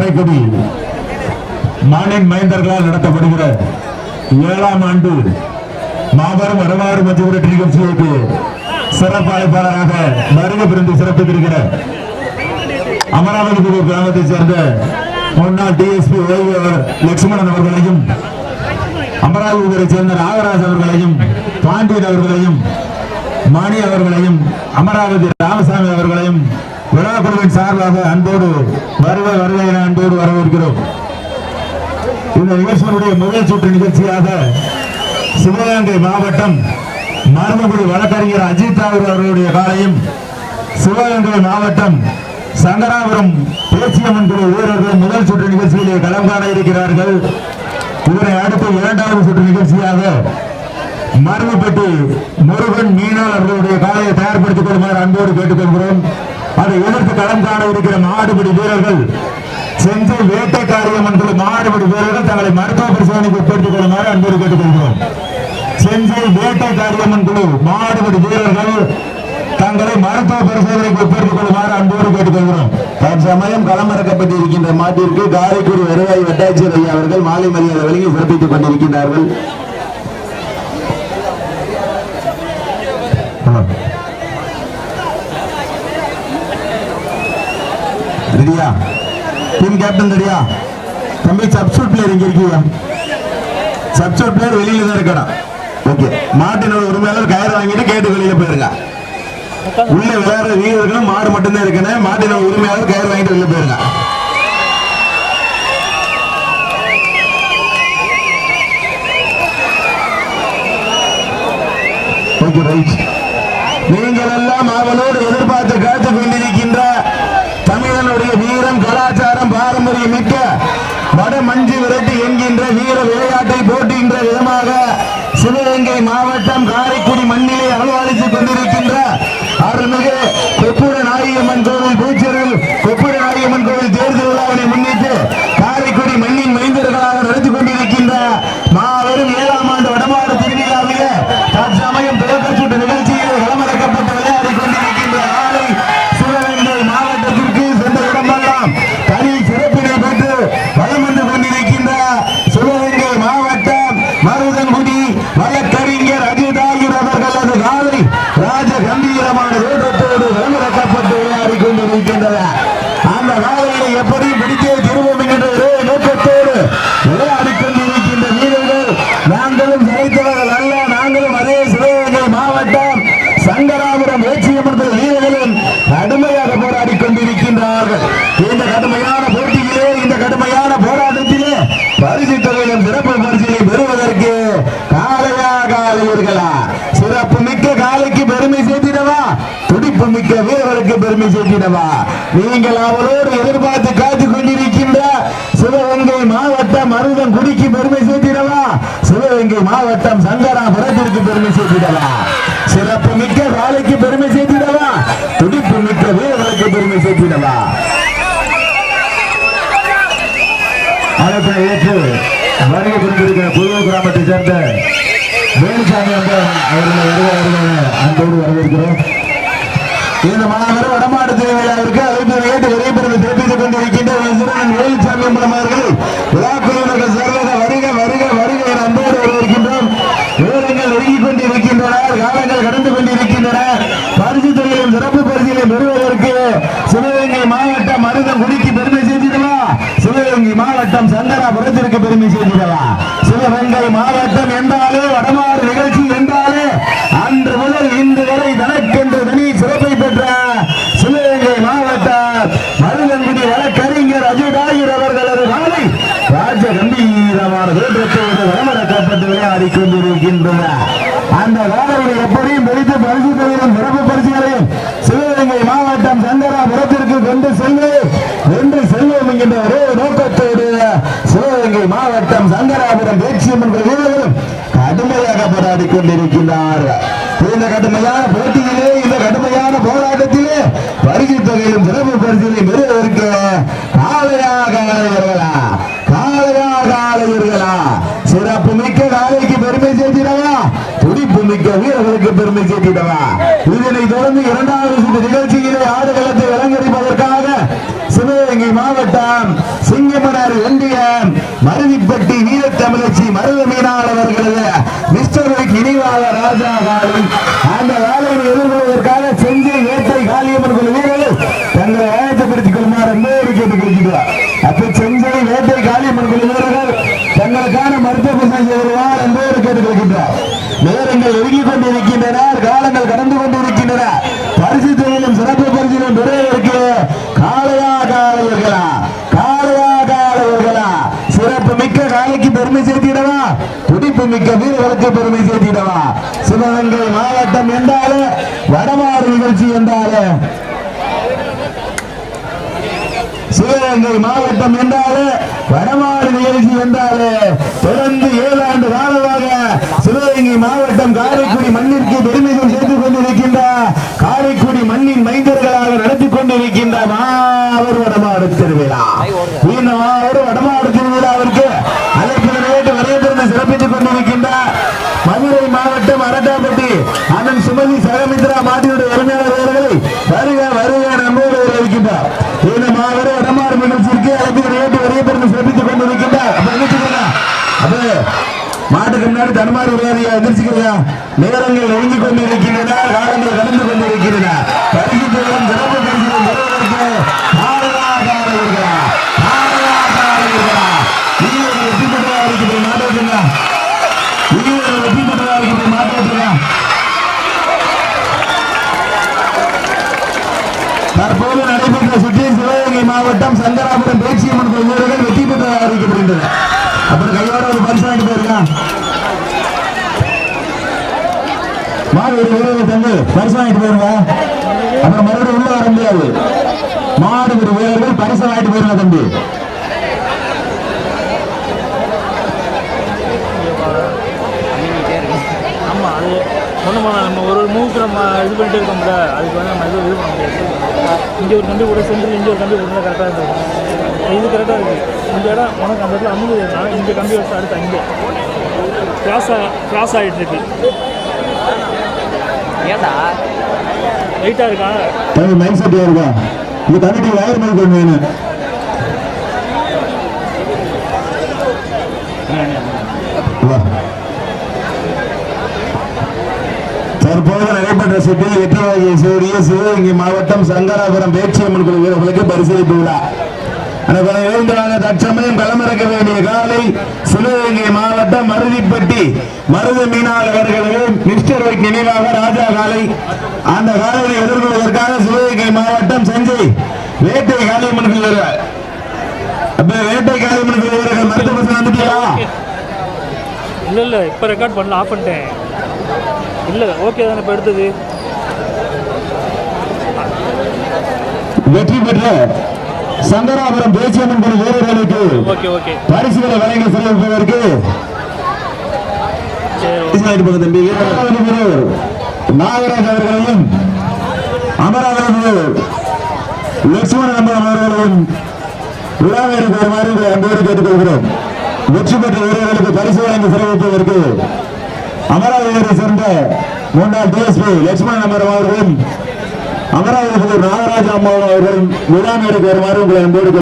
காரைக்குடி மானின் மைந்தர்களால் நடத்தப்படுகிற ஏழாம் ஆண்டு மாபெரும் வரலாறு மத்திய நிகழ்ச்சிகளுக்கு சிறப்பு அழைப்பாளராக வருகை பிறந்து சிறப்பித்திருக்கிற அமராவதி கிராமத்தைச் சேர்ந்த முன்னாள் டிஎஸ்பி ஓய்வு லட்சுமணன் அவர்களையும் அமராவதியைச் சேர்ந்த ராகராஜ் அவர்களையும் பாண்டியன் அவர்களையும் மணி அவர்களையும் அமராவதி ராமசாமி அவர்களையும் விழா குழுவின் சார்பாக அன்போடு வருவ வருகை என அன்போடு வரவேற்கிறோம். இந்த நிகழ்ச்சியினுடைய முதல் சுற்று நிகழ்ச்சியாக சிவகங்கை மாவட்டம் மருமகுடி வழக்கறிஞர் அஜித் தாகூர் அவர்களுடைய காலையும் சிவகங்கை மாவட்டம் சங்கராபுரம் பேச்சியம்மன் குழு வீரர்கள் முதல் சுற்று நிகழ்ச்சியிலே களம் காண இருக்கிறார்கள். இதனை அடுத்து இரண்டாவது சுற்று நிகழ்ச்சியாக மருமப்பட்டி முருகன் மீனா அவர்களுடைய காலையை தயார்படுத்திக் கொள்ளுமாறு அன்போடு கேட்டுக்கொள்கிறோம். அதை எதிர்த்து களம் காண இருக்கிற மாடுபிடி வீரர்கள் செஞ்சு வேட்டை காரியம் குழு மாடுபிடி வீரர்கள் தங்களை மருத்துவ பரிசோதனைக்கு உட்படுத்திக் கொள்ளுமாறு அன்போடு கேட்டுக்கொள்கிறோம். செஞ்சு வேட்டை வேட்டைக்காரியம்மன் குழு மாடுபிடி வீரர்கள் தங்களை மருத்துவ பரிசோதனைக்கு உட்படுத்திக் கொள்ளுமாறு அன்போடு கேட்டுக்கொள்கிறோம். தற்சமயம் களமிறக்கப்பட்டு இருக்கின்ற மாட்டிற்கு காரைக்குடி வருவாய் வட்டாட்சியர் ஐயா அவர்கள் மாலை மரியாதை வழங்கி சிறப்பித்துக் கொண்டிருக்கின்றார்கள். ரெடியா? டீம் கேப்டன் ரெடியா? தம்பி சப்ஸ்டியூட் பிளேயர் இங்க இருக்கீங்க? சப்ஸ்டியூட் பிளேயர் வெளியில தான் இருக்கணும் ஓகே மாட்டினோட உரிமையாளர் கயிறு வாங்கிட்டு கேட்டு வெளியில போயிருங்க. உள்ள விளையாடுற வீரர்களும் மாடு மட்டும்தான் இருக்கணும். மாட்டினோட உரிமையாளர் கயிறு வாங்கிட்டு வெளியில போயிருங்க. ஓகே ரைட் நீங்கள் எல்லாம் அவளோடு எதிர்பார்த்து காத்துக் வட மஞ்சு விரட்டி எங்க பரிசு சிறப்பு பரிசிலை பெறுவதற்கு காலையா காலையர்களா சிறப்பு மிக்க காலைக்கு பெருமை சேர்த்திடவா? துடிப்பு மிக்க வீரருக்கு பெருமை சேர்த்திடவா? நீங்கள் அவரோடு எதிர்பார்த்து காத்துக் கொண்டிருக்கின்ற சிவகங்கை மாவட்டம் மருதம் குடிக்கு பெருமை சேர்த்திடவா? சிவகங்கை மாவட்டம் சங்கராபுரத்திற்கு பெருமை சேர்த்திடவா? சிறப்பு மிக்க காலைக்கு பெருமை சேர்த்திடவா? துடிப்பு மிக்க வீரர்களுக்கு பெருமை சேர்த்திடவா? அழைப்பினை ஏற்று வருகை புரிந்திருக்கிற புதுவ கிராமத்தை சேர்ந்த வேலுசாமி வந்து அவர்களை வருவார்கள் அன்போடு வரவேற்கிறோம். இந்த மாநகர வடமாடு திருவிழாவிற்கு அழைப்பினை ஏற்று வருகை பெறுவது சிறப்பித்துக் கொண்டிருக்கின்ற வேலுசாமி அம்பலம் அவர்கள் விழாக்குழுவினர்கள் சார்பாக வருக வருக வருக என அன்போடு வரவேற்கின்றோம் வீரர்கள் நெருங்கிக் கொண்டிருக்கின்றனர் காலங்கள் கடந்து கொண்டிருக்கின்றன பரிசு துறையிலும் சிறப்பு பரிசிலை பெறுவதற்கு சிவகங்கை மாவட்டம் மருதம் குடிக்கு பெருமை சேர்த்திடவா சிவகங்கை மாவட்டம் சங்கராபுரத்திற்கு பெருமை சேர்த்திடவா எங்கள் மாவட்டம் என்றாலே வடமாறு நிகழ்ச்சி என்றாலே அன்று முதல் இன்று வரை தனக்கென்று தனி சிறப்பை பெற்ற சிவகங்கை மாவட்ட மருதங்குடி வழக்கறிஞர் அஜிதாயிர் அவர்களது மாலை ராஜ கம்பீரமான தோற்றத்தோடு வளமடக்கப்பட்டு விளையாடி கொண்டிருக்கின்றன அந்த வேலையை எப்படியும் பிடித்து பரிசு தொகையிலும் சிறப்பு பரிசுகளையும் சிவகங்கை மாவட்ட சங்கராபுரத்திற்கு கொண்டு செல்வோம் என்று செல்வோம் என்கின்ற ஒரே நோக்கத்தோடு சிவகங்கை மாவட்டம் சங்கராபுரம் பேச்சியம்மன் வீரர்களும் கடுமையாக இந்த கடுமையான போட்டியிலே இந்த கடுமையான போராட்டத்திலே பரிசு தொகையிலும் சிறப்பு பரிசிலையும் பெறுவதற்கு காலையாக காலையர்களா காலையாக காலையர்களா சிறப்பு மிக்க காலைக்கு பெருமை சேர்த்திடவா? துடிப்பு மிக்க வீரர்களுக்கு பெருமை சேர்த்திடவா? இதனை தொடர்ந்து இரண்டாவது சுற்று நிகழ்ச்சியிலே ஆடுகளத்தை அலங்கரிப்பதற்காக சிவகங்கை மாவட்டம் சிங்கமனார் ஒன்றிய மருதிப்பட்டி வீரத்தமிழச்சி மருத மீனாளர்கள் அவர்களது மிஸ்டர் வைக் நினைவாக ராஜா காலம் அந்த வேலையை எதிர்கொள்வதற்காக செஞ்சு வேட்டை காளியம்மன் குழு வீரர்கள் தங்களை ஆயத்தப்படுத்திக் கொள்ளுமாறு என்பதை கேட்டுக் அப்ப வேட்டை காளியம்மன் தங்களுக்கான மருத்துவ செய்வார் கேட்டுக் கொள்கின்றார் நேரங்கள் ஒதுங்கிக் கொண்டிருக்கின்றன காலங்கள் கடந்து கொண்டிருக்கின்றன. பரிசு தொழிலும் சிறப்பு பரிசிலும் பெறுவதற்கு சிறப்பு மிக்க காலைக்கு பெருமை சேர்த்திடவா? துடிப்பு மிக்க வீரர்களுக்கு பெருமை சேர்த்திடவா? சிவகங்கை மாவட்டம் என்றாலே வடமாறு நிகழ்ச்சி என்றாலே சிவகங்கை மாவட்டம் என்றாலே வடமாடு நிகழ்ச்சி என்றாலே தொடர்ந்து ஏழாம் ஆண்டு காலமாக சிவகங்கை மாவட்டம் காரைக்குடி மண்ணிற்கு பெருமைகள் சேர்த்துக் கொண்டிருக்கின்ற காரைக்குடி மண்ணின் மைந்தர்களாக நடத்தி கொண்டிருக்கின்ற மாவர் வடமாடு திருவிழா இந்த மாவோடு வடமாடு திருவிழாவிற்கு அழைப்பினை நேற்று வரையத்திலிருந்து சிறப்பித்துக் கொண்டிருக்கின்ற மதுரை மாவட்டம் அரட்டாப்பட்டி அண்ணன் சுமதி சகமித்ரா மாட்டினுடைய உரிமையாளர் அவர்களை வருக வருக நம்மோடு இருக்கின்றார் இந்த மாவட்ட வடமாறு நிகழ்ச்சிக்கு அழைப்பினை நேற்று வரையத்திலிருந்து சிறப்பித்துக் கொண்டிருக்கின்றார் அப்ப நினைச்சுக்கோங்க அப்ப மாட்டுக்கு முன்னாடி தன்மாறு விளையாடியா எதிர்ச்சிக்கிறியா நேரங்கள் நெருங்கிக் கொண்டிருக்கின்றன காலங்கள் கடந்து கொண்டிருக்கின்றன. பரிசு பெறும் சிறப்பு பரிசுகள் பெறுவதற்கு வெற்றி வெற்றி தற்போது நடைபெற்ற சுற்றி சிவகங்கை மாவட்டம் சங்கராபுரம் பேச்சியம்மன் கோயில் வீரர்கள் வெற்றி பெற்றதாக அறிவிக்கப்படுகின்றனர் அப்புறம் கையோட ஒரு பரிசு போயிருக்கான் மாடு ஒரு வீரர்கள் தந்து பரிசு வாங்கிட்டு போயிருங்க. அப்புறம் மறுபடியும் உள்ள வர முடியாது. மாடு ஒரு வீரர்கள் பரிசு வாங்கிட்டு போயிருங்க தம்பி. ஆமாம் அது ஒன்றும் பண்ணலாம் நம்ம ஒரு ஒரு நம்ம இது பண்ணிட்டு இருக்கோம்ல அதுக்கு வந்து நம்ம எதுவும் இது பண்ண முடியாது. இங்கே ஒரு கம்பி கூட சென்டரில் இங்கே ஒரு கம்பி போட்டு கரெக்டாக இருந்தது. இது கரெக்டாக இருக்குது இந்த இடம் உனக்கு அந்த இடத்துல அமைஞ்சதுனா இங்கே கம்பி வச்சு அடுத்து அங்கே. கிராஸ் கிராஸ் ஆகிட்டு இருக்கு. ஏண்டா லைட்டாக இருக்கா? தம்பி மைண்ட் செட் இருக்கா இந்த கமிட்டி வயர் மைக் ஒன்று வேணும். தற்போது நடைபெற்ற சுற்றில் வெற்றி வகையை சூரிய சிவகங்கை மாவட்டம் சங்கராபுரம் பேச்சியம்மன் குழு வீரர்களுக்கு பரிசீலிப்பு விழா. எழுந்தவாங்க தற்சமயம் களமிறக்க வேண்டிய காலை சிவகங்கை மாவட்டம் மருதிப்பட்டி மருது மீனாள் வைக் நினைவாக ராஜா காலை அந்த காலையை எதிர்கொள்வதற்காக சிவகங்கை மாவட்டம் செஞ்சை வேட்டை காளியம்மன் அப்ப வேட்டை காளியம்மன் வீரர்கள் மருத்துவ பரிசு வந்துட்டீங்களா? இல்லை இல்லை இப்போ ரெக்கார்ட் பண்ணல ஆஃப் பண்ணிட்டேன். இல்லை ஓகே தானே இப்போ எடுத்தது. வெற்றி பெற்ற சங்கராபுரம் பேச்சியம்மன் வீரர்களுக்கு பரிசுகளை வழங்கி பரிசு தம்பி நாகராஜ் அவர்களையும் அமராவதி லட்சுமண நம்பர் அவர்களையும் விழாவிற்கு வருமாறு உங்களை அன்போடு கேட்டுக்கொள்கிறோம் வெற்றி பெற்ற வீரர்களுக்கு பரிசு வழங்கி சிறப்பிப்பதற்கு அமராவதியை சேர்ந்த முன்னாள் டிஎஸ்பி லட்சுமண நம்பர் அவர்களும் அமராவதி நாகராஜ அம்மா அவர்களும் விழா மேடைக்கு வருமாறு உங்களை அன்போடு